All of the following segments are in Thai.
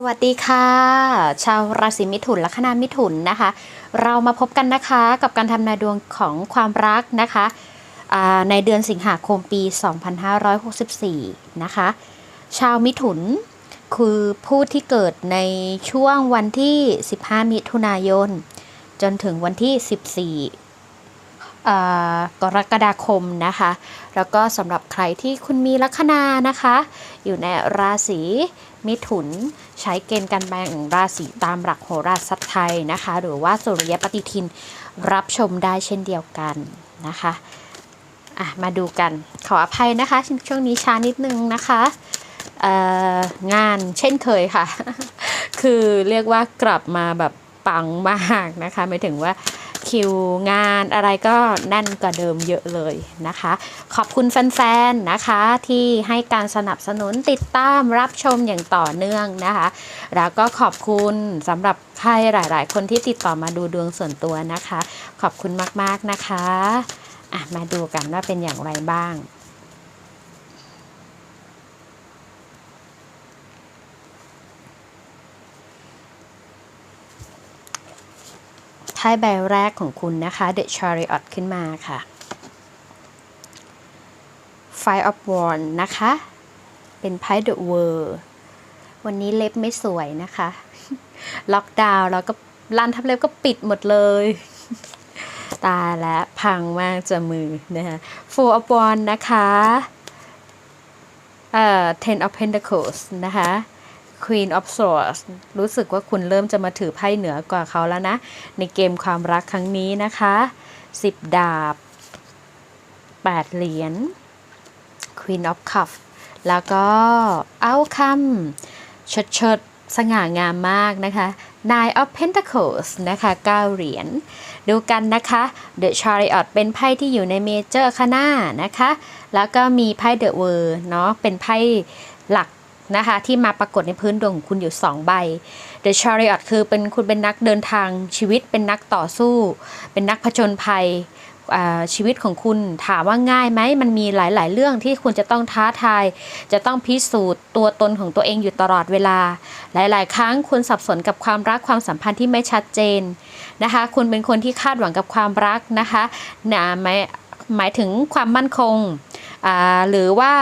สวัสดีค่ะ ชาวราศีมิถุนและคณะมิถุนนะคะ เรามาพบกันนะคะกับการทำนายดวงของความรักนะคะในเดือนสิงหาคมปี 2564 นะคะ ชาวมิถุนคือผู้ที่เกิดในช่วงวันที่ 15 มิถุนายน จนถึงวันที่ 14อ่กรกฎาคมนะคะ แล้วก็สำหรับใครที่คุณมีลัคนานะคะ อยู่ในราศีมิถุน ใช้เกณฑ์การแบ่งราศีตามหลักโหราศาสตร์ไทยนะคะ หรือว่าสุริยปฏิทินรับชมได้เช่นเดียวกันนะคะอะมาดูกันขออภัยนะคะ ช่วงนี้ช้านิดนึงนะคะงานเช่นเคยค่ะ คือเรียกว่ากลับมาแบบปังมากนะคะหมายถึงว่า คิวงานอะไรก็แน่นกว่าเดิมเยอะเลยนะคะ ขอบคุณแฟนๆนะคะที่ให้การสนับสนุนติดตามรับชมอย่างต่อเนื่องนะคะ แล้วก็ขอบคุณสำหรับใครหลาย ๆ คนที่ติดต่อมาดูดวงส่วนตัวนะคะ ขอบคุณมากๆนะคะ อะมาดูกันว่าเป็นอย่างไรบ้าง ไพ่ใบแรกของคุณนะคะ The Chariot ขึ้นมาค่ะ Five of Wands นะคะ เป็นไพ่ The World วันนี้เล็บไม่สวยนะคะ ล็อกดาวน์แล้วก็ร้านทับเล็บก็ปิดหมดเลย ตายแล้วพังมากจะมือนะคะ Four of Wands นะคะเอ่อ Ten of Pentacles นะคะ Queen of Swords รู้สึกว่าคุณเริ่มจะมาถือไพ่เหนือกว่าเขาแล้วนะ ในเกมความรักครั้งนี้นะคะ 10 ดาบ 8 เหรียญ Queen of Cups แล้วก็เอาคำเชิดเชิดสง่างามมากนะคะ Nine of Pentacles นะคะ 9 เหรียญ ดูกันนะคะ The Chariot เป็นไพ่ที่อยู่ในเมเจอร์คานานะคะ แล้วก็มีไพ่ The World เนาะ เป็นไพ่หลัก นะคะที่มาปรากฏในพื้นดวงของคุณอยู่ 2 ใบ The Chariot คือเป็นคุณเป็นนักเดินทางชีวิตเป็นนักต่อสู้ เป็นนักผจญภัยชีวิตของคุณถามว่าง่ายไหมมันมีหลาย ๆ เรื่องที่คุณจะต้องท้าทาย จะต้องพิสูจน์ตัวตนของตัวเองอยู่ตลอดเวลา หลาย ๆ ครั้งคุณสับสนกับความรักความสัมพันธ์ที่ไม่ชัดเจนนะคะ คุณเป็นคนที่คาดหวังกับความรักนะคะนะหมายหมายถึงความมั่นคงหรือว่า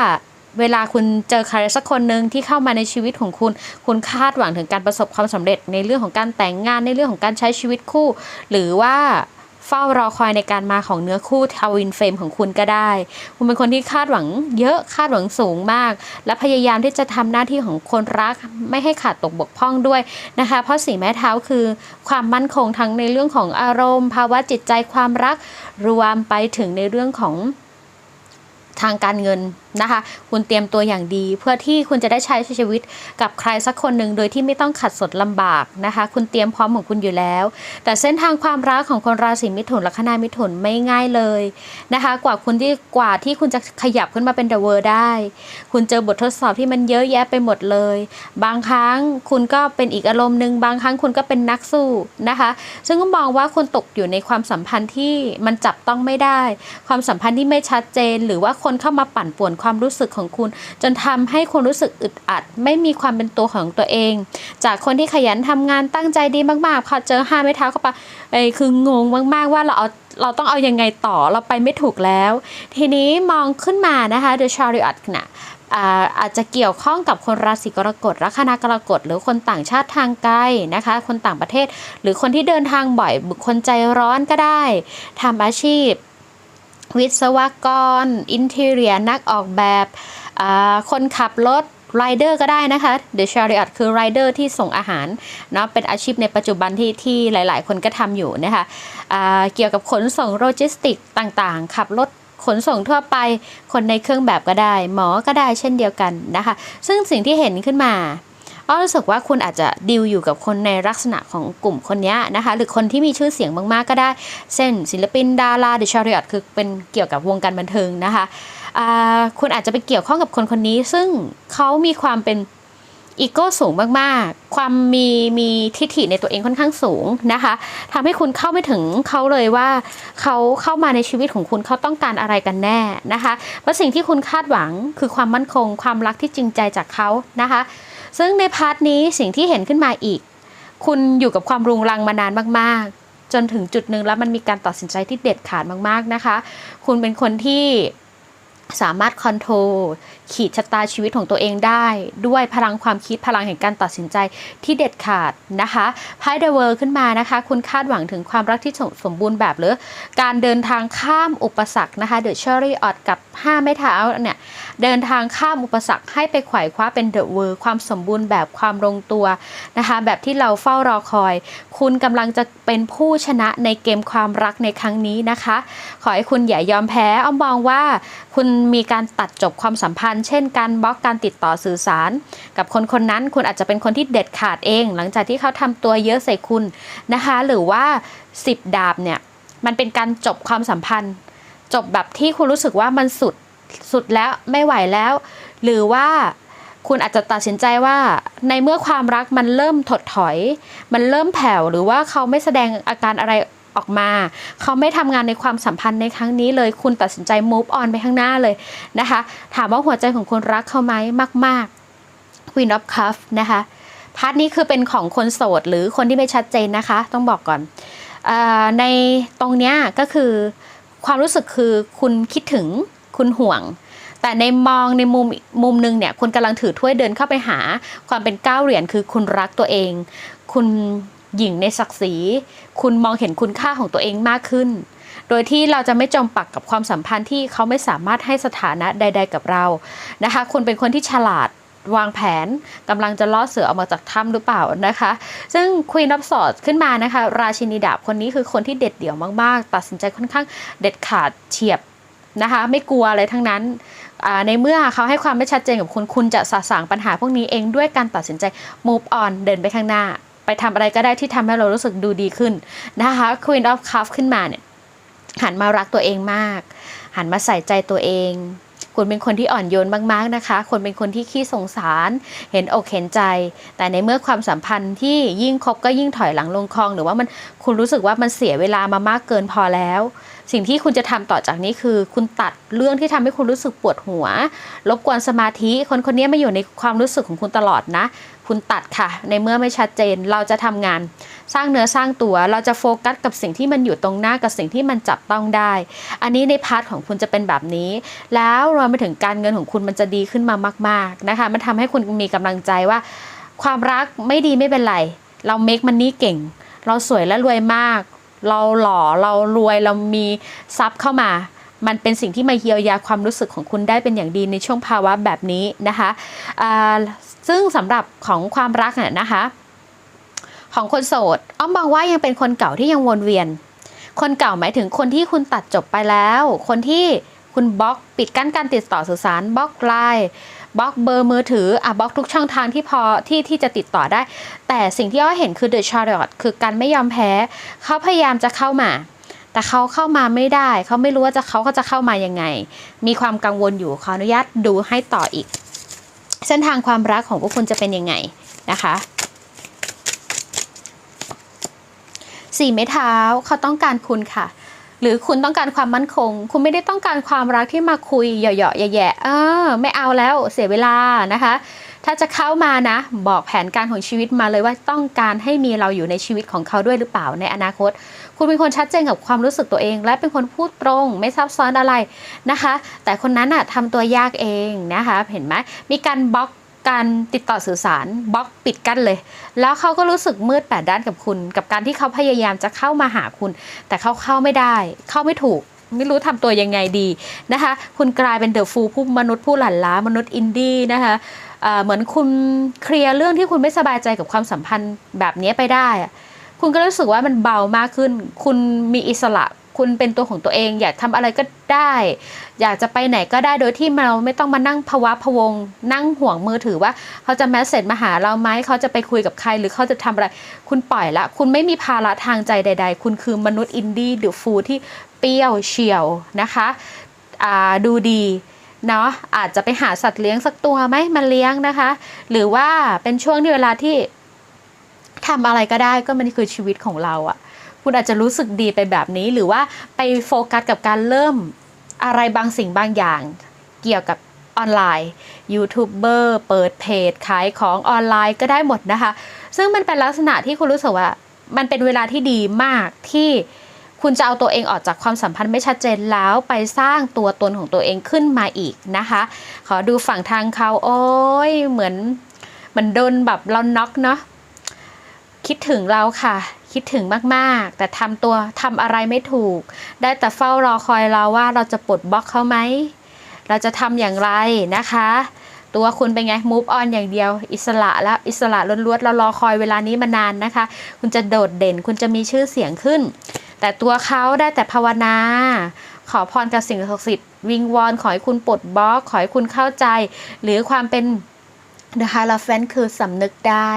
เวลาคุณเจอใครสักคนหนึ่งที่เข้ามาในชีวิตของคุณ คุณคาดหวังถึงการประสบความสำเร็จในเรื่องของการแต่งงานในเรื่องของการใช้ชีวิตคู่ หรือว่าเฝ้ารอคอยในการมาของเนื้อคู่ทวินเฟรมของคุณก็ได้ คุณเป็นคนที่คาดหวังเยอะคาดหวังสูงมาก และพยายามที่จะทำหน้าที่ของคนรักไม่ให้ขาดตกบกพร่องด้วยนะคะ เพราะสีแม่เท้าคือความมั่นคงทั้งในเรื่องของอารมณ์ ภาวะจิตใจความรักรวมไปถึงในเรื่องของทางการเงิน นะคะ คุณเตรียมตัวอย่างดี เพื่อที่คุณจะได้ใช้ชีวิตกับใครสักคนหนึ่งโดยที่ไม่ต้องขัดสนลำบากนะคะ คุณเตรียมพร้อมของคุณอยู่แล้ว แต่เส้นทางความรักของคนราศีมิถุนละคณะมิถุนไม่ง่ายเลยนะคะ กว่าคุณที่กว่าที่คุณจะขยับขึ้นมาเป็นเดอะเวอร์ได้ คุณเจอบททดสอบที่มันเยอะแยะไปหมดเลย บางครั้งคุณก็เป็นอีกอารมณ์หนึ่งบางครั้งคุณก็เป็นนักสู้นะคะ ซึ่งก็มองว่าคุณตกอยู่ในความสัมพันธ์ที่มันจับต้องไม่ได้ ความสัมพันธ์ที่ไม่ชัดเจน หรือว่าคนเข้ามาปั่นป่วนความความรู้สึกของคุณ จนทำให้คุณรู้สึกอึดอัด ไม่มีความเป็นตัวของตัวเอง จากคนที่ขยันทำงานตั้งใจดีมากๆพอเจอห้าไม้เท้าเข้าไปเอ้คืองงมากๆว่าเราเอาเราต้องเอายังไงต่อเราไปไม่ถูกแล้ว ทีนี้มองขึ้นมานะคะ The Chariot นะอาอาจจะเกี่ยวข้องกับคนราศีกรกฎลัคนากรกฎหรือคนต่างชาติทางไกลนะคะ คนต่างประเทศ หรือคนที่เดินทางบ่อยบุคคลใจร้อนก็ได้ทำอาชีพ วิศวกร อินเทเรียนักออกแบบ คนขับรถไรเดอร์ก็ได้นะคะ The Chariot คือไรเดอร์ที่ส่งอาหารเนาะเป็นอาชีพในปัจจุบันที่ที่หลาย ๆ คนก็ทำอยู่นะคะอ่าเกี่ยวกับขนส่งโลจิสติกต่างๆ ขับรถขนส่งทั่วไปคนในเครื่องแบบก็ได้ หมอก็ได้เช่นเดียวกันนะคะ ซึ่งสิ่งที่เห็นขึ้นมา อ้อรู้สึกว่าคุณอาจจะดิวอยู่กับคนในลักษณะของกลุ่มคนนี้นะคะ หรือคนที่มีชื่อเสียงมากๆก็ได้ เช่นศิลปินดาราเดชาริอตคือเป็นเกี่ยวกับวงการบันเทิงนะคะคุณอาจจะไปเกี่ยวข้องกับคนคนนี้ ซึ่งเขามีความเป็นอีโก้สูงมากๆ ความมีมีทิฐิในตัวเองค่อนข้างสูงนะคะทำให้คุณเข้าไม่ถึงเขาเลยว่าเขาเข้ามาในชีวิตของคุณเขาต้องการอะไรกันแน่นะคะเพราะสิ่งที่คุณคาดหวังคือความมั่นคง ความรักที่จริงใจจากเขานะคะ ซึ่งในพาร์ทนี้สิ่งที่เห็นขึ้นมาอีก คุณอยู่กับความรุงรังมานานมากๆ จนถึงจุดหนึ่งแล้วมันมีการตัดสินใจที่เด็ดขาดมากๆนะคะ คุณเป็นคนที่ สามารถคอนโทรลขีดชะตาชีวิตของตัวเองได้ ด้วยพลังความคิดพลังแห่งการตัดสินใจที่เด็ดขาดนะคะไพ่เดอะเวิร์ขึ้นมานะคะ คุณคาดหวังถึงความรักที่สมบูรณ์แบบหรือ การเดินทางข้ามอุปสรรคนะคะเดอะเชอรี่ออดกับ 5 ไม้เท้าเนี่ยเดินทางข้ามอุปสรรคให้ไปไขว่คว้าเป็นเดอะเวิร์ความสมบูรณ์แบบความลงตัวนะคะแบบที่เราเฝ้ารอคอย คุณกำลังจะเป็นผู้ชนะในเกมความรักในครั้งนี้นะคะ ขอให้คุณอย่ายอมแพ้อ้อมมองว่าคุณมีการตัดจบความสัมพันธ์ เช่นการบล็อกการติดต่อสื่อสาร กับคนคนนั้นคุณอาจจะเป็นคนที่เด็ดขาดเอง หลังจากที่เขาทำตัวเยอะใส่คุณนะคะ หรือว่า 10 ดาบเนี่ยมันเป็นการจบความสัมพันธ์ จบแบบที่คุณรู้สึกว่ามันสุดสุดแล้วไม่ไหวแล้ว หรือว่าคุณอาจจะตัดสินใจว่าในเมื่อความรักมันเริ่มถดถอย มันเริ่มแผ่วหรือว่าเขาไม่แสดงอาการอะไร ออกมา เขาไม่ทำงานในความสัมพันธ์ในครั้งนี้เลย คุณตัดสินใจ move on ไปข้างหน้าเลยนะคะ ถามว่าหัวใจของคุณรักเขาไหมมาก ๆ Queen of Cups นะคะพาร์ทนี้คือเป็นของคนโสดหรือคนที่ไม่ชัดเจนนะคะ ต้องบอกก่อนอในตรงเนี้ยก็คือความรู้สึกคือคุณคิดถึงคุณห่วง แต่ในมองในมุมมุมหนึงเนี่ยคุณกำลังถือถ้วยเดินเข้าไปหา ความเป็นก้าวเหรียญคือคุณรักตัวเอง คุณ หยิ่งในศักดิ์ศรี คุณมองเห็นคุณค่าของตัวเองมากขึ้น โดยที่เราจะไม่จมปักกับความสัมพันธ์ที่เขาไม่สามารถให้สถานะใด ๆ กับเรานะคะ คุณเป็นคนที่ฉลาดวางแผนกำลังจะล่อเสือออกมาจากถ้ำหรือเปล่านะคะ ซึ่ง Queen of Swords ขึ้นมานะคะ ราชินีดาบคนนี้คือคนที่เด็ดเดี่ยวมากๆ ตัดสินใจค่อนข้างเด็ดขาดเฉียบนะคะ ไม่กลัวอะไรทั้งนั้น ในเมื่อเขาให้ความไม่ชัดเจนกับคุณ คุณจะสะสางปัญหาพวกนี้เองด้วยการตัดสินใจ move on เดินไปข้างหน้า ไปทำอะไรก็ได้ที่ทำให้เรารู้สึกดูดีขึ้นนะคะ Queen of Cups ขึ้นมาเนี่ยหันมารักตัวเองมาก หันมาใส่ใจตัวเองคุณเป็นคนที่อ่อนโยนมากๆนะคะ คนเป็นคนที่ขี้สงสาร เห็นอกเห็นใจ แต่ในเมื่อความสัมพันธ์ที่ยิ่งคบก็ยิ่งถอยหลังลงคลอง หรือว่ามันคุณรู้สึกว่ามันเสียเวลามามากเกินพอแล้ว สิ่งที่คุณจะทำต่อจากนี้คือ คุณตัดเรื่องที่ทำให้คุณรู้สึกปวดหัว รบกวนสมาธิ คนคนนี้ไมาอยู่ในความรู้สึกของคุณตลอดนะ คุณตัดค่ะ ในเมื่อไม่ชัดเจนเราจะทำงาน สร้างเนื้อสร้างตัว เราจะโฟกัสกับสิ่งที่มันอยู่ตรงหน้ากับสิ่งที่มันจับต้องได้ อันนี้ในพาร์ทของคุณจะเป็นแบบนี้ แล้วรวมไปถึงการเงินของคุณมันจะดีขึ้นมามาก ๆนะคะ มันทำให้คุณมีกำลังใจว่า ความรักไม่ดีไม่เป็นไร เราเมคมันนี่เก่ง เราสวยและรวยมาก เราหล่อเรารวยเรามีทรัพย์เข้ามา มันเป็นสิ่งที่มาเยียวยาความรู้สึกของคุณได้เป็นอย่างดีในช่วงภาวะแบบนี้นะคะซึ่งสำหรับของความรักเนี่ยนะคะ ของคนโสดอ้อมมองว่ายังเป็นคนเก่าที่ยังวนเวียน คนเก่าหมายถึงคนที่คุณตัดจบไปแล้ว คนที่คุณบล็อกปิดกั้นการติดต่อสื่อสารบล็อกไลน์บล็อกเบอร์มือถืออะบล็อกทุกช่องทางที่พอที่ที่จะติดต่อได้ แต่สิ่งที่อ้อเห็นคือ The Chariot คือการไม่ยอมแพ้ เขาพยายามจะเข้ามา แต่เขาเข้ามาไม่ได้ เขาไม่รู้ว่าจะเขาก็จะเข้ามายังไง มีความกังวลอยู่ขออนุญาตดูให้ต่ออีก เส้นทางความรักของพวกคุณจะเป็นยังไงนะคะสี่ไม้เท้าเขาต้องการคุณค่ะ หรือคุณต้องการความมั่นคง คุณไม่ได้ต้องการความรักที่มาคุยเหยาะๆแย่ๆเออ ไม่เอาแล้วเสียเวลานะคะ ถ้าจะเข้ามานะ บอกแผนการของชีวิตมาเลยว่าต้องการให้มีเราอยู่ในชีวิตของเขาด้วยหรือเปล่าในอนาคต คุณเป็นคนชัดเจนกับความรู้สึกตัวเอง และเป็นคนพูดตรง ไม่ซับซ้อนอะไรนะคะ แต่คนนั้นอะทำตัวยากเองนะคะ เห็นไหมมีการบล็อกการติดต่อสื่อสารบล็อกปิดกั้นเลย แล้วเขาก็รู้สึกมืดแปดด้านกับคุณ กับการที่เขาพยายามจะเข้ามาหาคุณ แต่เขาเข้าไม่ได้ เข้าไม่ถูก ไม่รู้ทำตัวยังไงดีนะคะ คุณกลายเป็นเดอะฟูผู้มนุษย์ผู้หลั่นล้ามนุษย์อินดี้นะคะเอ่อเหมือนคุณเคลียร์เรื่องที่คุณไม่สบายใจกับความสัมพันธ์แบบนี้ไปได้อะ คุณก็รู้สึกว่ามันเบามากขึ้น คุณมีอิสระ คุณเป็นตัวของตัวเอง อยากทำอะไรก็ได้ อยากจะไปไหนก็ได้โดยที่เราไม่ต้องมานั่งภาวะพวง นั่งห่วงมือถือว่า เขาจะแมสเซจมาหาเราไหมเขาจะไปคุยกับใครหรือเขาจะทำอะไร คุณปล่อยละ คุณไม่มีภาระทางใจใด ๆ คุณคือมนุษย์อินดี้เดือฟูที่เปรี้ยวเฉียวนะคะดูดีเนาะอาจจะไปหาสัตว์เลี้ยงสักตัวไหมมาเลี้ยงนะคะ หรือว่าเป็นช่วงที่เวลาที่ ทำอะไรก็ได้ก็มันคือชีวิตของเราอะคุณอาจจะรู้สึกดีไปแบบนี้หรือว่าไปโฟกัสกับการเริ่มอะไรบางสิ่งบางอย่าง เกี่ยวกับออนไลน์ยูทูบเบอร์เปิดเพจขายของออนไลน์ก็ได้หมดนะคะ ซึ่งมันเป็นลักษณะที่คุณรู้สึกว่า มันเป็นเวลาที่ดีมากที่คุณจะเอาตัวเองออกจากความสัมพันธ์ไม่ชัดเจนแล้วไปสร้างตัวตนของตัวเองขึ้นมาอีกนะคะ ขอดูฝั่งทางเขาโอ้ยเหมือนเหมือนโดนแบบเราน็อกเนาะ คิดถึงเราค่ะ คิดถึงมากๆ แต่ทำตัวทำอะไรไม่ถูก ได้แต่เฝ้ารอคอยเราว่าเราจะปลดบล็อกเขาไหม เราจะทำอย่างไรนะคะ ตัวคุณเป็นไง move on อย่างเดียว อิสระแล้วอิสระล้วนๆเรารอคอยเวลานี้มานานนะคะ คุณจะโดดเด่น คุณจะมีชื่อเสียงขึ้น แต่ตัวเขาได้แต่ภาวนา ขอพรกับสิ่งศักดิ์สิทธิ์วิงวอนขอให้คุณปลดบล็อกขอให้คุณเข้าใจ หรือความเป็น The Hierophant คือสำนึกได้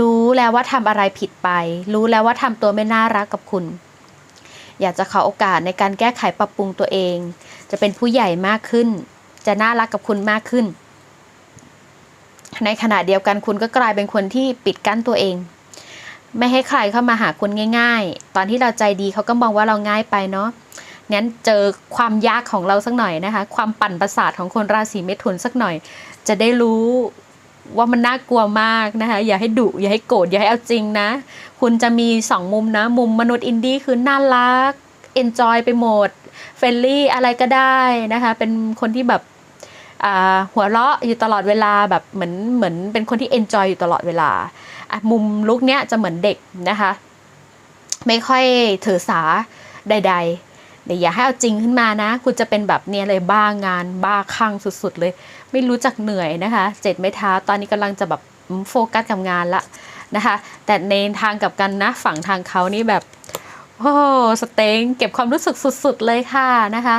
รู้แล้วว่าทำอะไรผิดไป รู้แล้วว่าทำตัวไม่น่ารักกับคุณ อยากจะขอโอกาสในการแก้ไขปรับปรุงตัวเอง จะเป็นผู้ใหญ่มากขึ้น จะน่ารักกับคุณมากขึ้น ในขณะเดียวกันคุณก็กลายเป็นคนที่ปิดกั้นตัวเอง ไม่ให้ใครเข้ามาหาคุณง่าย ๆ ตอนที่เราใจดีเขาก็มองว่าเราง่ายไปเนาะงั้นเจอความยากของเราสักหน่อยนะคะ ความปั่นประสาทของคนราศีเมถุนสักหน่อย จะได้รู้ ว่ามันน่ากลัวมากนะคะอย่าให้ดุอย่าให้โกรธอย่าให้เอาจริงนะ คุณจะมีสองมุมนะ มุมมนุษย์อินดี้คือน่ารักเอนจอยไปหมดเฟรนลี่อะไรก็ได้นะคะ เป็นคนที่แบบอ่าหัวเราะอยู่ตลอดเวลาแบบเหมือนเหมือนเป็นคนที่เอนจอยอยู่ตลอดเวลาอะมุมลุกเนี้ยจะเหมือนเด็กนะคะ ไม่ค่อยถือสาใด ๆ เดี๋ยวอย่าให้เอาจริงขึ้นมานะ คุณจะเป็นแบบเนี้ยเลยบ้างานบ้าคลั่งสุด ๆ เลย ไม่รู้จักเหนื่อยนะคะเจ็ดไม่ท้าตอนนี้กำลังจะแบบโฟกัสกับงานละนะคะ แต่ในทางกับกันนะฝั่งทางเขานี่แบบโอ้สเต็งเก็บความรู้สึกสุด ๆ เลยค่ะนะคะ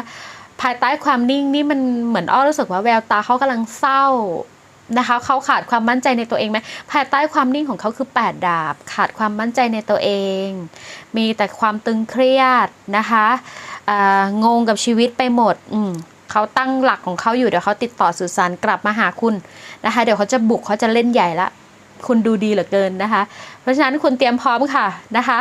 ภายใต้ความนิ่งนี่มันเหมือนอ้อรู้สึกว่าแววตาเขากำลังเศร้านะคะเขาขาดความมั่นใจในตัวเองไหมภายใต้ความนิ่งของเขาคือแปดดาบ ขาดความมั่นใจในตัวเอง มีแต่ความตึงเครียดนะคะงงกับชีวิตไปหมดอืม เขาตั้งหลักของเขาอยู่เดี๋ยวเขาติดต่อสื่อสารกลับมาหาคุณนะคะ เดี๋ยวเขาจะบุกเขาจะเล่นใหญ่ละคุณดูดีเหลือเกินนะคะ เพราะฉะนั้นคุณเตรียมพร้อมค่ะนะคะ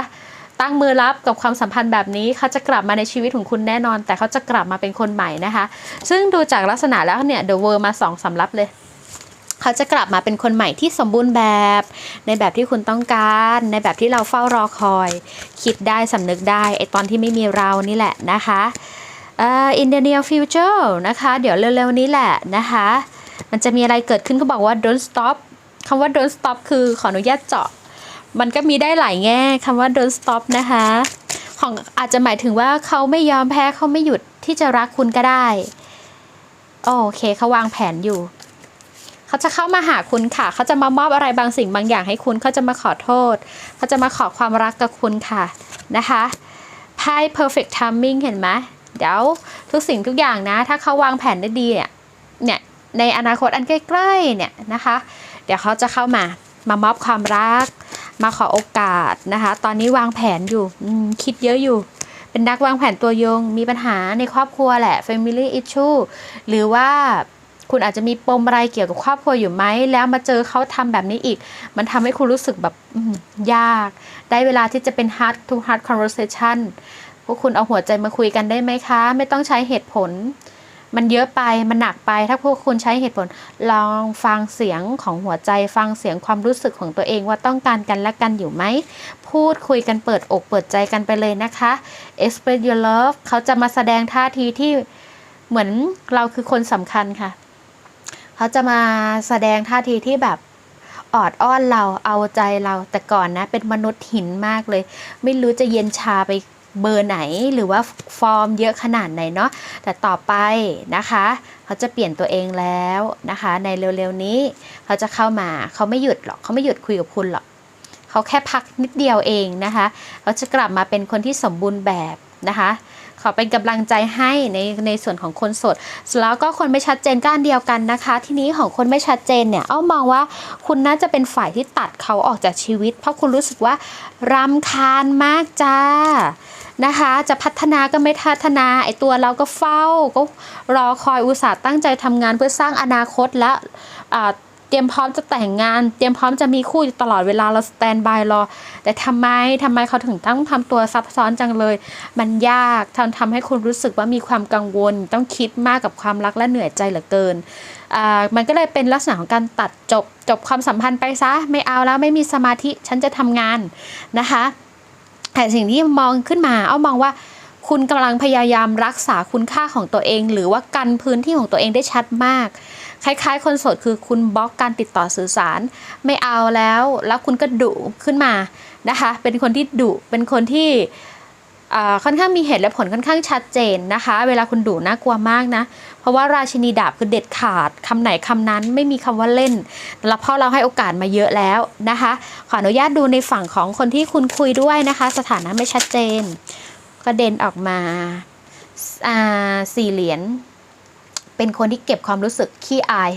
ตั้งมือรับกับความสัมพันธ์แบบนี้เขาจะกลับมาในชีวิตของคุณแน่นอน แต่เขาจะกลับมาเป็นคนใหม่นะคะ ซึ่งดูจากลักษณะแล้วเนี่ยเดอะเวอร์มาสองสำรับเลยเขาจะกลับมาเป็นคนใหม่ที่สมบูรณ์แบบ ในแบบที่คุณต้องการ ในแบบที่เราเฝ้ารอคอย คิดได้สำนึกได้ไอตอนที่ไม่มีเรานี่แหละนะคะ in the near future นะคะ เดี๋ยวเร็วๆนี้แหละนะคะ มันจะมีอะไรเกิดขึ้นก็บอกว่า don't stop คำว่า don't stop คือขออนุญาตเจาะ มันก็มีได้หลายแง่คำว่า don't stop นะคะ ของอาจจะหมายถึงว่าเขาไม่ยอมแพ้เขาไม่หยุดที่จะรักคุณก็ได้ โอเคเขาวางแผนอยู่ เขาจะเข้ามาหาคุณค่ะ เขาจะมามอบอะไรบางสิ่งบางอย่างให้คุณ เขาจะมาขอโทษ เขาจะมาขอความรักกับคุณค่ะนะคะไพ่ perfect timing เห็นไหม เดี๋ยวทุกสิ่งทุกอย่างนะ ถ้าเขาวางแผนได้ดีเนี่ยเนี่ยในอนาคตอันใกล้ๆเนี่ยนะคะ เดี๋ยวเขาจะเข้ามามามอบความรัก มาขอโอกาสนะคะ ตอนนี้วางแผนอยู่คิดเยอะอยู่ เป็นนักวางแผนตัวยง มีปัญหาในครอบครัวแหละ family issue หรือว่าคุณอาจจะมีปมอะไรเกี่ยวกับครอบครัวอยู่ไหม แล้วมาเจอเขาทำแบบนี้อีก มันทำให้คุณรู้สึกแบบยาก ได้เวลาที่จะเป็น hard to hard conversation พวกคุณเอาหัวใจมาคุยกันได้ไหมคะ ไม่ต้องใช้เหตุผล มันเยอะไปมันหนักไป ถ้าพวกคุณใช้เหตุผล ลองฟังเสียงของหัวใจ ฟังเสียงความรู้สึกของตัวเองว่าต้องการกันและกันอยู่ไหม พูดคุยกันเปิดอกเปิดใจกันไปเลยนะคะ express your love เขาจะมาแสดงท่าทีที่เหมือนเราคือคนสำคัญค่ะ เขาจะมาแสดงท่าทีที่แบบออดอ้อนเราเอาใจเราแต่ก่อนนะ เป็นมนุษย์หินมากเลย ไม่รู้จะเย็นชาไป เบอร์ไหนหรือว่าฟอร์มเยอะขนาดไหนเนาะแต่ต่อไปนะคะเขาจะเปลี่ยนตัวเองแล้วนะคะ ในเร็วๆนี้เขาจะเข้ามาเขาไม่หยุดหรอกเขาไม่หยุดคุยกับคุณหรอกเขาแค่พักนิดเดียวเองนะคะเขาจะกลับมาเป็นคนที่สมบูรณ์แบบนะคะขอเป็นกำลังใจให้ในในส่วนของคนโสด แล้วก็คนไม่ชัดเจนก็อันเดียวกันนะคะ ทีนี้ของคนไม่ชัดเจนเนี่ย เอามองว่าคุณน่าจะเป็นฝ่ายที่ตัดเขาออกจากชีวิต เพราะคุณรู้สึกว่ารำคาญมากจ้า นะคะ จะพัฒนาก็ไม่พัฒนาไอตัวเราก็เฝ้าก็รอคอยอุตส่าห์ตั้งใจทำงานเพื่อสร้างอนาคตและเตรียมพร้อมจะแต่งงาน เตรียมพร้อมจะมีคู่อยู่ตลอดเวลาเราสแตนบายรอ แต่ทำไมทำไมเขาถึงต้องทำตัวซับซ้อนจังเลย มันยากทำทำให้คุณรู้สึกว่ามีความกังวล ต้องคิดมากกับความรักและเหนื่อยใจเหลือเกินอ่ามันก็เลยเป็นลักษณะของการตัดจบจบความสัมพันธ์ไปซะ ไม่เอาแล้วไม่มีสมาธิฉันจะทำงานนะคะ แต่สิ่งที่มองขึ้นมา เอามองว่า คุณกำลังพยายามรักษาคุณค่าของตัวเอง หรือว่ากันพื้นที่ของตัวเองได้ชัดมาก คล้ายๆ คนโสดคือคุณบล็อกการติดต่อสื่อสาร ไม่เอาแล้ว แล้วคุณก็ดุขึ้นมานะคะ เป็นคนที่ดุเป็นคนที่ค่อนข้างมีเหตุและผลค่อนข้างชัดเจนนะคะ เวลาคุณดุน่ากลัวมากนะ ราะว่าราชินีดาบคือเด็ดขาดคำไหนคำนั้นไม่มีคำว่าเล่น แล้วพ่อเราให้โอกาสมาเยอะแล้วนะคะ ขออนุญาตดูในฝั่งของคนที่คุณคุยด้วยนะคะ สถานะไม่ชัดเจน ก็เด่นออกมาอ่าสี่เหรียญเป็นคนที่เก็บความรู้สึกขี้อาย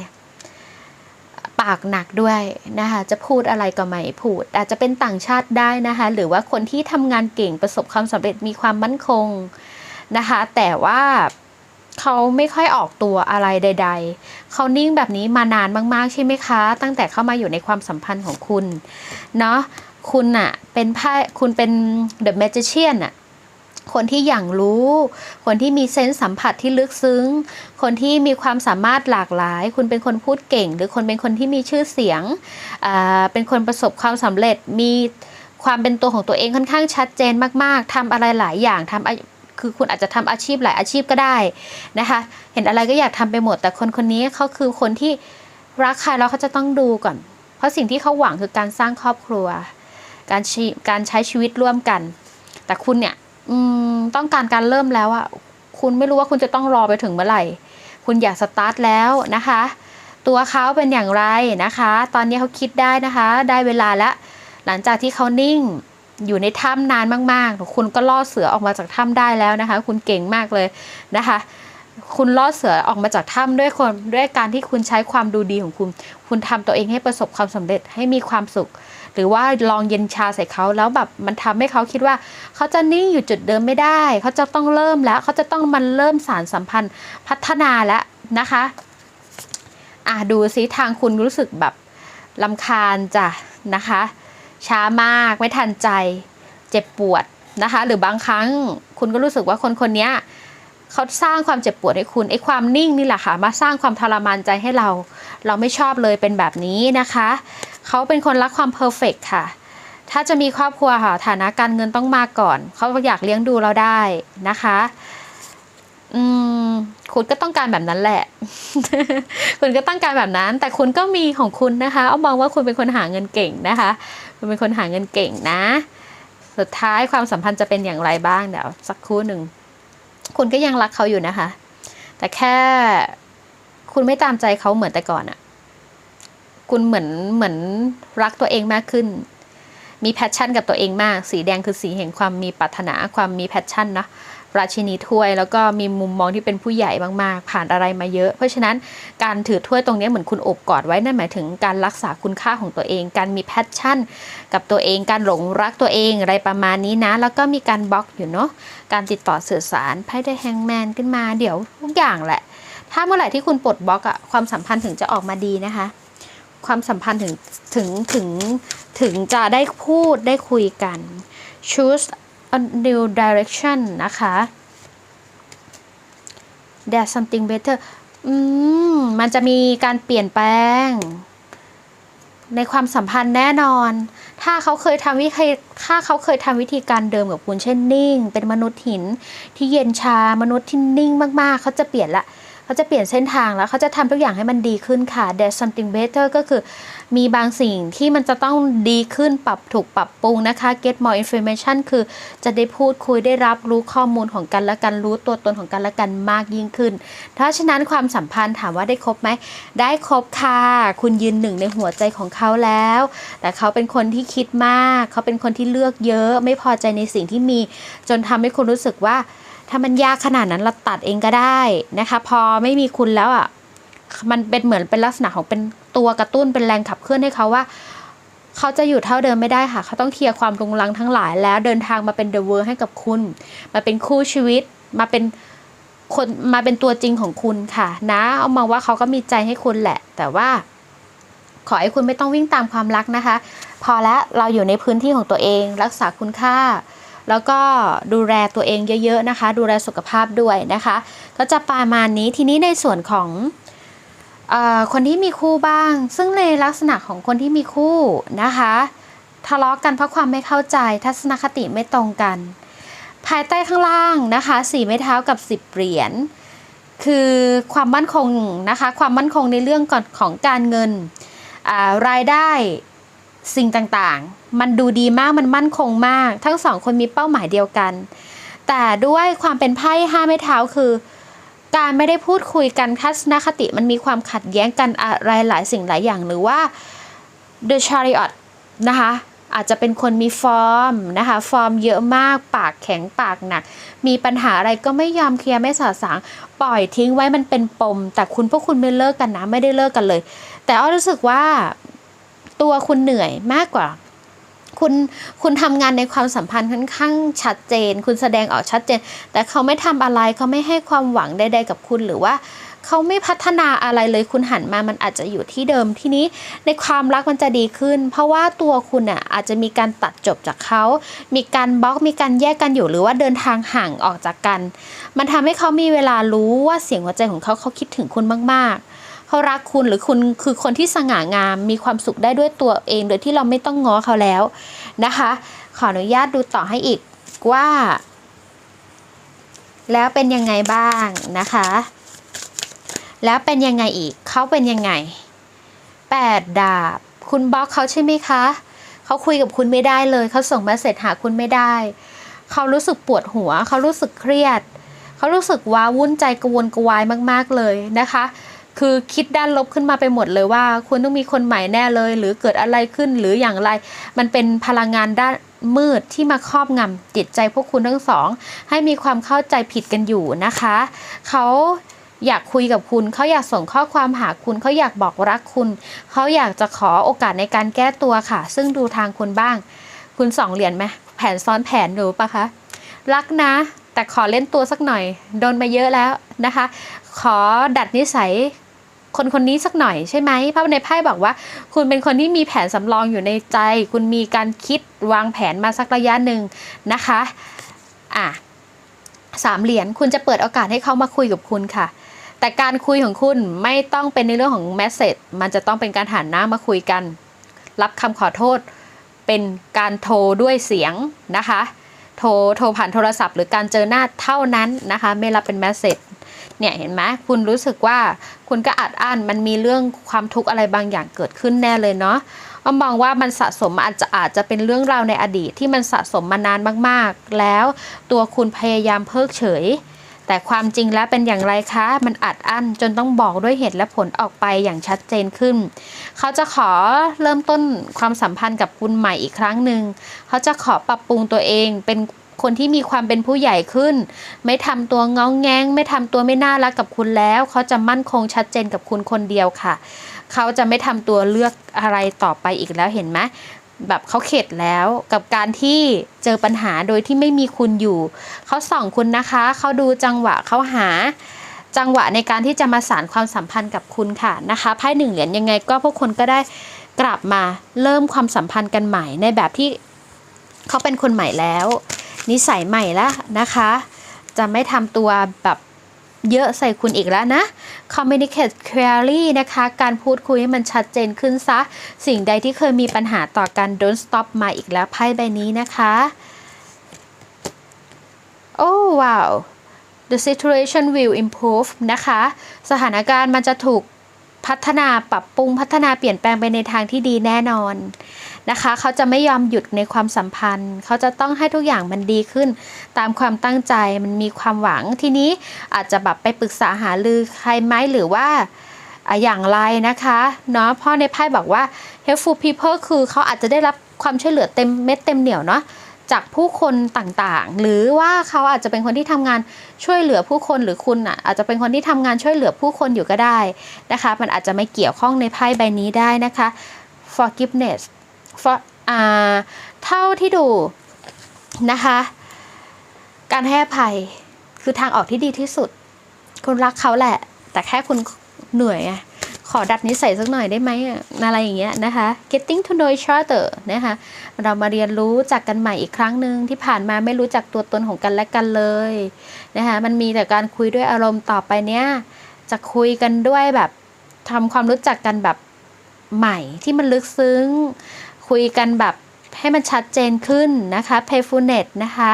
ปากหนักด้วยนะคะจะพูดอะไรก็ไม่พูด อาจจะเป็นต่างชาติได้นะคะ หรือว่าคนที่ทำงานเก่งประสบความสำเร็จมีความมั่นคงนะคะ แต่ว่า เขาไม่ค่อยออกตัวอะไรใด ๆ เขานิ่งแบบนี้มานานมากๆใช่ไหมคะ ตั้งแต่เข้ามาอยู่ในความสัมพันธ์ของคุณ เนาะคุณอะเป็นไพ่คุณเป็น The Magician อะคนที่อย่างรู้ คนที่มีเซนส์สัมผัสที่ลึกซึ้ง คนที่มีความสามารถหลากหลาย คุณเป็นคนพูดเก่ง หรือคนเป็นคนที่มีชื่อเสียงอ่าเป็นคนประสบความสำเร็จ มีความเป็นตัวของตัวเองค่อนข้างชัดเจนมาก ๆทำอะไรหลายอย่างทำ คือคุณอาจจะทำอาชีพหลายอาชีพก็ได้นะคะ เห็นอะไรก็อยากทำไปหมด แต่คนคนนี้เขาคือคนที่รักใครแล้วเขาจะต้องดูก่อน เพราะสิ่งที่เขาหวังคือการสร้างครอบครัว การชีการใช้ชีวิตร่วมกัน แต่คุณเนี่ยอืมต้องการการเริ่มแล้วอะคุณไม่รู้ว่าคุณจะต้องรอไปถึงเมื่อไหร่ คุณอยากสตาร์ทแล้วนะคะ ตัวเขาเป็นอย่างไรนะคะ ตอนนี้เขาคิดได้นะคะ ได้เวลาแล้ว หลังจากที่เขานิ่ง อยู่ในถ้ำนานมากๆ คุณก็ล่อเสือออกมาจากถ้ำได้แล้วนะคะ คุณเก่งมากเลยนะคะ คุณล่อเสือออกมาจากถ้ำด้วยคนด้วยการที่คุณใช้ความดูดีของคุณ คุณทำตัวเองให้ประสบความสำเร็จให้มีความสุข หรือว่าลองเย็นชาใส่เขาแล้วแบบมันทำให้เขาคิดว่า เขาจะนิ่งอยู่จุดเดิมไม่ได้ เขาจะต้องเริ่มแล้ว เขาจะต้องมันเริ่มสารสัมพันธ์พัฒนาแล้วนะคะอะดูซิทางคุณรู้สึกแบบลำคาญจ้ะนะคะ ช้ามากไม่ทันใจเจ็บปวดนะคะ หรือบางครั้งคุณก็รู้สึกว่าคนคนนี้เขาสร้างความเจ็บปวดให้คุณไอ้ความนิ่งนี่แหละค่ะ มาสร้างความทรมานใจให้เรา เราไม่ชอบเลยเป็นแบบนี้นะคะเขาเป็นคนรักความเพอร์เฟกค่ะ ถ้าจะมีครอบครัวค่ะฐานะการเงินต้องมาก่อนเขาอยากเลี้ยงดูเราได้นะคะอืมคุณก็ต้องการแบบนั้นแหละ คุณก็ต้องการแบบนั้น แต่คุณก็มีของคุณนะคะ เอามองว่าคุณเป็นคนหาเงินเก่งนะคะ คุณเป็นคนหาเงินเก่งนะ สุดท้ายความสัมพันธ์จะเป็นอย่างไรบ้างเดี๋ยวสักครู่หนึ่ง คุณก็ยังรักเขาอยู่นะคะ แต่แค่คุณไม่ตามใจเขาเหมือนแต่ก่อนอะคุณเหมือนเหมือนรักตัวเองมากขึ้น มีแพชชั่นกับตัวเองมาก สีแดงคือสีแห่งความมีปรารถนาความมีแพชชั่นเนาะ ราชินีถ้วย แล้วก็มีมุมมองที่เป็นผู้ใหญ่มากๆ ผ่านอะไรมาเยอะ เพราะฉะนั้นการถือถ้วยตรงนี้เหมือนคุณอบกอดไว้นั่นหมายถึงการรักษาคุณค่าของตัวเอง การมีแพชชั่น กับตัวเองการหลงรักตัวเองอะไรประมาณนี้นะ แล้วก็มีการบล็อกอยู่เนาะการติดต่อสื่อสารไพ่ได้แฮงแมนขึ้นมาเดี๋ยวทุกอย่างแหละ ถ้าเมื่อไหร่ที่คุณปลดบล็อกอะความสัมพันธ์ถึงจะออกมาดีนะคะ ความสัมพันธ์ถึงถึงถึงถึงจะได้พูดได้คุยกัน choose a new direction นะคะ there's something better อืม มันจะมีการเปลี่ยนแปลง ในความสัมพันธ์แน่นอน ถ้าเขาเคยทำวิธีถ้าเขาเคยทำวิธีการเดิมกับคุณเช่นนิ่ง เป็นมนุษย์หินที่เย็นชามนุษย์ที่นิ่งมากๆ เขาจะเปลี่ยนละ เขาจะเปลี่ยนเส้นทางแล้วเขาจะทำทุกอย่างให้มันดีขึ้นค่ะ there's something better ก็คือมีบางสิ่งที่มันจะต้องดีขึ้นปรับถูกปรับปรุงนะคะ get more information คือจะได้พูดคุยได้รับรู้ข้อมูลของกันและกันรู้ตัวตนของกันและกันมากยิ่งขึ้น เพราะฉะนั้นความสัมพันธ์ถามว่าได้ครบไหม ได้ครบค่ะ คุณยืนหนึ่งในหัวใจของเขาแล้ว แต่เขาเป็นคนที่คิดมาก เขาเป็นคนที่เลือกเยอะ ไม่พอใจในสิ่งที่มี จนทำให้คุณรู้สึกว่า ถ้ามันยากขนาดนั้นเราตัดเองก็ได้นะคะ พอไม่มีคุณแล้วอะมันเป็นเหมือนเป็นลักษณะของเป็นตัวกระตุ้นเป็นแรงขับเคลื่อนให้เขาว่า เขาจะอยู่เท่าเดิมไม่ได้ค่ะ เขาต้องเคลียร์ความรุงรังทั้งหลาย แล้วเดินทางมาเป็นเดอะเวอร์ให้กับคุณ มาเป็นคู่ชีวิต มาเป็นคนมาเป็นตัวจริงของคุณค่ะ นะ เอามองว่าเขาก็มีใจให้คุณแหละ แต่ว่า ขอให้คุณไม่ต้องวิ่งตามความรักนะคะ พอแล้วเราอยู่ในพื้นที่ของตัวเอง รักษาคุณค่า แล้วก็ดูแลตัวเองเยอะๆนะคะ ดูแลสุขภาพด้วยนะคะ ก็จะประมาณนี้ทีนี้ในส่วนของอคนที่มีคู่บ้าง ซึ่งในลักษณะของคนที่มีคู่นะคะ ทะเลาะกันเพราะความไม่เข้าใจทัศนคติไม่ตรงกัน ภายใต้ข้างล่างนะคะสี่ไม้เท้ากับสิบเหรียญคือความมั่นคงนะคะ ความมั่นคงในเรื่องก่อนของการเงินรายได้ สิ่งต่างๆ มันดูดีมากมันมั่นคงมาก ทั้งสองคนมีเป้าหมายเดียวกัน แต่ด้วยความเป็นไพ่ห้าไม้เท้าคือ การไม่ได้พูดคุยกันทัศนคติมันมีความขัดแย้งกันอะไรหลายสิ่งหลายอย่างหรือว่า The Chariot นะคะอาจจะเป็นคนมีฟอร์มนะคะ ฟอร์มเยอะมากปากแข็งปากหนัก มีปัญหาอะไรก็ไม่ยอมเคลียร์ไม่สาสาง ปล่อยทิ้งไว้มันเป็นปม แต่คุณพวกคุณไม่เลิกกันนะ ไม่ได้เลิกกันเลย แต่อ้อรู้สึกว่า ตัวคุณเหนื่อยมากกว่า คุณคุณทำงานในความสัมพันธ์ค่อนข้างชัดเจน คุณแสดงออกชัดเจน แต่เขาไม่ทำอะไรเขาไม่ให้ความหวังใดๆกับคุณหรือว่าเขาไม่พัฒนาอะไรเลยคุณหันมามันอาจจะอยู่ที่เดิมที่นี้ในความรักมันจะดีขึ้น เพราะว่าตัวคุณอะอาจจะมีการตัดจบจากเขา มีการบล็อกมีการแยกกันอยู่หรือว่าเดินทางห่างออกจากกัน มันทำให้เขามีเวลารู้ว่าเสียงหัวใจของเขาเขาคิดถึงคุณมากๆ เขารักคุณหรือคุณคือคนที่สง่างามมีความสุขได้ด้วยตัวเองโดยที่เราไม่ต้องง้อเขาแล้วนะคะ ขออนุญาตดูต่อให้อีกว่า แล้วเป็นยังไงบ้างนะคะ แล้วเป็นยังไงอีกเขาเป็นยังไงแปดดาบ คุณบล็อกเขาใช่ไหมคะเขาคุยกับคุณไม่ได้เลยเขาส่งมาเสร็จหาคุณไม่ได้เขารู้สึกปวดหัวเขารู้สึกเครียดเขารู้สึกว้าวุ่นใจกระวนกระวายมาก ๆ เลยนะคะ คือคิดด้านลบขึ้นมาไปหมดเลยว่าคุณต้องมีคนใหม่แน่เลย หรือเกิดอะไรขึ้นหรืออย่างไร มันเป็นพลังงานด้านมืดที่มาครอบงำจิตใจพวกคุณทั้งสอง ให้มีความเข้าใจผิดกันอยู่นะคะ เขาอยากคุยกับคุณ เขาอยากส่งข้อความหาคุณ เขาอยากบอกรักคุณ เขาอยากจะขอโอกาสในการแก้ตัวค่ะ ซึ่งดูทางคุณบ้าง คุณสองเหรียญไหมแผนซ้อนแผนหนูปะคะ รักนะ แต่ขอเล่นตัวสักหน่อย โดนมาเยอะแล้วนะคะ ขอดัดนิสัย คนคนนี้สักหน่อยใช่ไหมเพราะในไพ่บอกว่า คุณเป็นคนที่มีแผนสำรองอยู่ในใจ คุณมีการคิดวางแผนมาสักระยะหนึ่งนะคะอะสามเหรียญคุณจะเปิดโอกาสให้เขามาคุยกับคุณค่ะ แต่การคุยของคุณไม่ต้องเป็นในเรื่องของแมสเซจมันจะต้องเป็นการหันหน้ามาคุยกัน รับคำขอโทษ เป็นการโทรด้วยเสียงนะคะ โทรโทรผ่านโทรศัพท์ หรือการเจอหน้าเท่านั้นนะคะ ไม่รับเป็นแมสเซจ เนี่ยเห็นไหมคุณรู้สึกว่าคุณก็อัดอั้นมันมีเรื่องความทุกข์อะไรบางอย่างเกิดขึ้นแน่เลยเนาะอ้อมมองว่ามันสะสมอาจจะอาจจะเป็นเรื่องราวในอดีตที่มันสะสมมานานมากๆ แล้วตัวคุณพยายามเพิกเฉย แต่ความจริงแล้วเป็นอย่างไรคะ มันอัดอั้นจนต้องบอกด้วยเหตุและผลออกไปอย่างชัดเจนขึ้น เขาจะขอเริ่มต้นความสัมพันธ์กับคุณใหม่อีกครั้งหนึ่ง เขาจะขอปรับปรุงตัวเองเป็น คนที่มีความเป็นผู้ใหญ่ขึ้น ไม่ทำตัวงองแงงไม่ทำตัวไม่น่ารักกับคุณแล้ว เขาจะมั่นคงชัดเจนกับคุณคนเดียวค่ะ เขาจะไม่ทำตัวเลือกอะไรต่อไปอีกแล้วเห็นไหมแบบเขาเข็ดแล้วกับการที่เจอปัญหาโดยที่ไม่มีคุณอยู่ เขาส่องคุณนะคะ เขาดูจังหวะเขาหาจังหวะในการที่จะมาสานความสัมพันธ์กับคุณค่ะนะคะไพ่หนึ่งเหรียญยังไงก็พวกคนก็ได้กลับมาเริ่มความสัมพันธ์กันใหม่ในแบบที่เขาเป็นคนใหม่แล้ว นิสัยใหม่แล้วนะคะ จะไม่ทำตัวแบบเยอะใส่คุณอีกแล้วนะ communicate clearly นะคะ การพูดคุยให้มันชัดเจนขึ้นซะ สิ่งใดที่เคยมีปัญหาต่อกัน don't stop มาอีกแล้วไพ่ใบนี้นะคะ โอ้ว้าว the situation will improve นะคะ สถานการณ์มันจะถูกพัฒนาปรับปรุงพัฒนาเปลี่ยนแปลงไปในทางที่ดีแน่นอน นะคะ เขาจะไม่ยอมหยุดในความสัมพันธ์ เขาจะต้องให้ทุกอย่างมันดีขึ้น ตามความตั้งใจมันมีความหวังทีนี้อาจจะแบบไปปรึกษาหารือใครไหมหรือว่าอย่างไรนะคะเนาะพ่อในไพ่บอกว่า helpful people คือเขาอาจจะได้รับความช่วยเหลือเต็มเม็ดเต็มเหนียวเนาะจากผู้คนต่างๆ หรือว่าเขาอาจจะเป็นคนที่ทำงานช่วยเหลือผู้คนหรือคุณอะอาจจะเป็นคนที่ทำงานช่วยเหลือผู้คนอยู่ก็ได้นะคะ มันอาจจะไม่เกี่ยวข้องในไพ่ใบนี้ได้นะคะ forgiveness เท่าที่ดูนะคะ การให้อภัยคือทางออกที่ดีที่สุด คุณรักเขาแหละ แต่แค่คุณเหนื่อยไงขอดัดนิสัยสักหน่อยได้ไหมอะไรอย่างเงี้ยนะคะ getting to know each other นะคะเรามาเรียนรู้จักกันใหม่อีกครั้งหนึ่งที่ผ่านมาไม่รู้จักตัวตนของกันและกันเลยนะคะมันมีแต่การคุยด้วยอารมณ์ต่อไปเนี้ยจะคุยกันด้วยแบบทำความรู้จักกันแบบใหม่ที่มันลึกซึ้ง คุยกันแบบให้มันชัดเจนขึ้นนะคะ playfulness นะคะ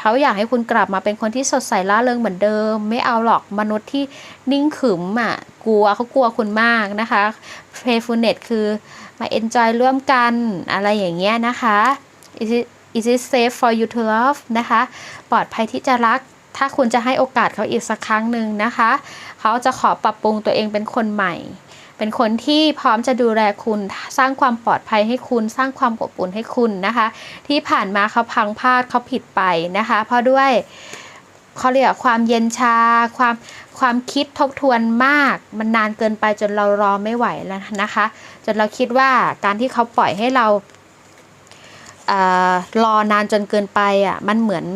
เขาอยากให้คุณกลับมาเป็นคนที่สดใสล่าเริงเหมือนเดิม ไม่เอาหรอกมนุษย์ที่นิ่งขึมอะกลัวเขากลัวคุณมากนะคะ playfulness คือมา enjoy ร่วมกันอะไรอย่างเงี้ยนะคะ is it is it safe for you to love นะคะ ปลอดภัยที่จะรัก ถ้าคุณจะให้โอกาสเขาอีกสักครั้งหนึ่งนะคะ เขาจะขอปรับปรุงตัวเองเป็นคนใหม่ เป็นคนที่พร้อมจะดูแลคุณ สร้างความปลอดภัยให้คุณ สร้างความอบอุ่นให้คุณนะคะ ที่ผ่านมาเขาพังพลาดเขาผิดไปนะคะ เพราะด้วยเขาเรียกความเย็นชา ความความคิดทบทวนมาก มันนานเกินไปจนเรารอไม่ไหวแล้วนะคะ จนเราคิดว่าการที่เขาปล่อยให้เราเออรอนานจนเกินไปอะมันเหมือน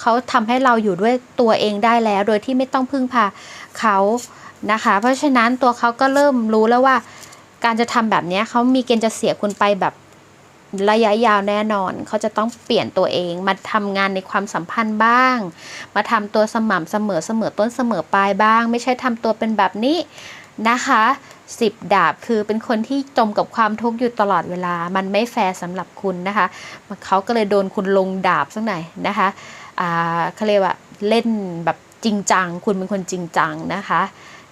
เขาทำให้เราอยู่ด้วยตัวเองได้แล้ว โดยที่ไม่ต้องพึ่งพาเขา นะคะ เพราะฉะนั้นตัวเขาก็เริ่มรู้แล้วว่า การจะทำแบบนี้เขามีเกณฑ์จะเสียคุณไปแบบระยะยาวแน่นอน เขาจะต้องเปลี่ยนตัวเอง มาทำงานในความสัมพันธ์บ้าง มาทำตัวสม่ำเสมอเสมอต้นเสมอปลายบ้าง ไม่ใช่ทำตัวเป็นแบบนี้นะคะสิบดาบคือเป็นคนที่จมกับความทุกข์อยู่ตลอดเวลา มันไม่แฟร์สำหรับคุณนะคะเขาก็เลยโดนคุณลงดาบสักหน่อยนะคะอ่าเขาเรียกว่าเล่นแบบจริงจัง คุณเป็นคนจริงจังนะคะ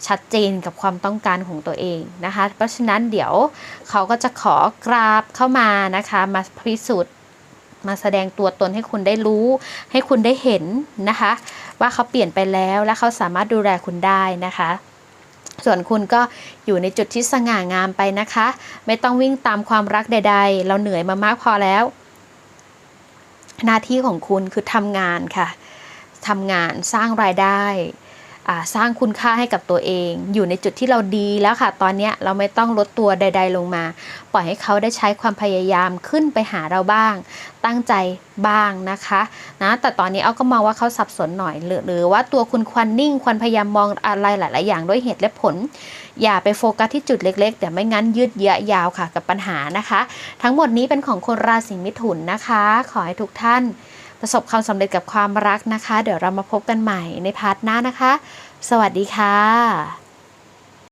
ชัดเจนกับความต้องการของตัวเองนะคะ เพราะฉะนั้นเดี๋ยวเขาก็จะขอกราบเข้ามานะคะ มาพิสูจน์มาแสดงตัวตนให้คุณได้รู้ ให้คุณได้เห็นนะคะ ว่าเขาเปลี่ยนไปแล้วและเขาสามารถดูแลคุณได้นะคะ ส่วนคุณก็อยู่ในจุดที่สง่างามไปนะคะ ไม่ต้องวิ่งตามความรักใด ๆ เราเหนื่อยมามากพอแล้ว หน้าที่ของคุณคือทำงานค่ะทำงานสร้างรายได้ สร้างคุณค่าให้กับตัวเอง อยู่ในจุดที่เราดีแล้วค่ะ ตอนนี้เราไม่ต้องลดตัวใด ๆ ลงมา ปล่อยให้เขาได้ใช้ความพยายามขึ้นไปหาเราบ้าง ตั้งใจบ้างนะคะนะแต่ตอนนี้เอาก็มองว่าเขาสับสนหน่อย หรือว่าตัวคุณควรนิ่งควรพยายามมองอะไรหลาย ๆ อย่างด้วยเหตุและผล อย่าไปโฟกัสที่จุดเล็กๆเดี๋ยวไม่งั้นยืดเยื้อยาวค่ะกับปัญหานะคะ ทั้งหมดนี้เป็นของคนราศีมิถุนนะคะ ขอให้ทุกท่าน ประสบความสำเร็จกับความรักนะคะ เดี๋ยวเรามาพบกันใหม่ในพาร์ทหน้านะคะ สวัสดีค่ะ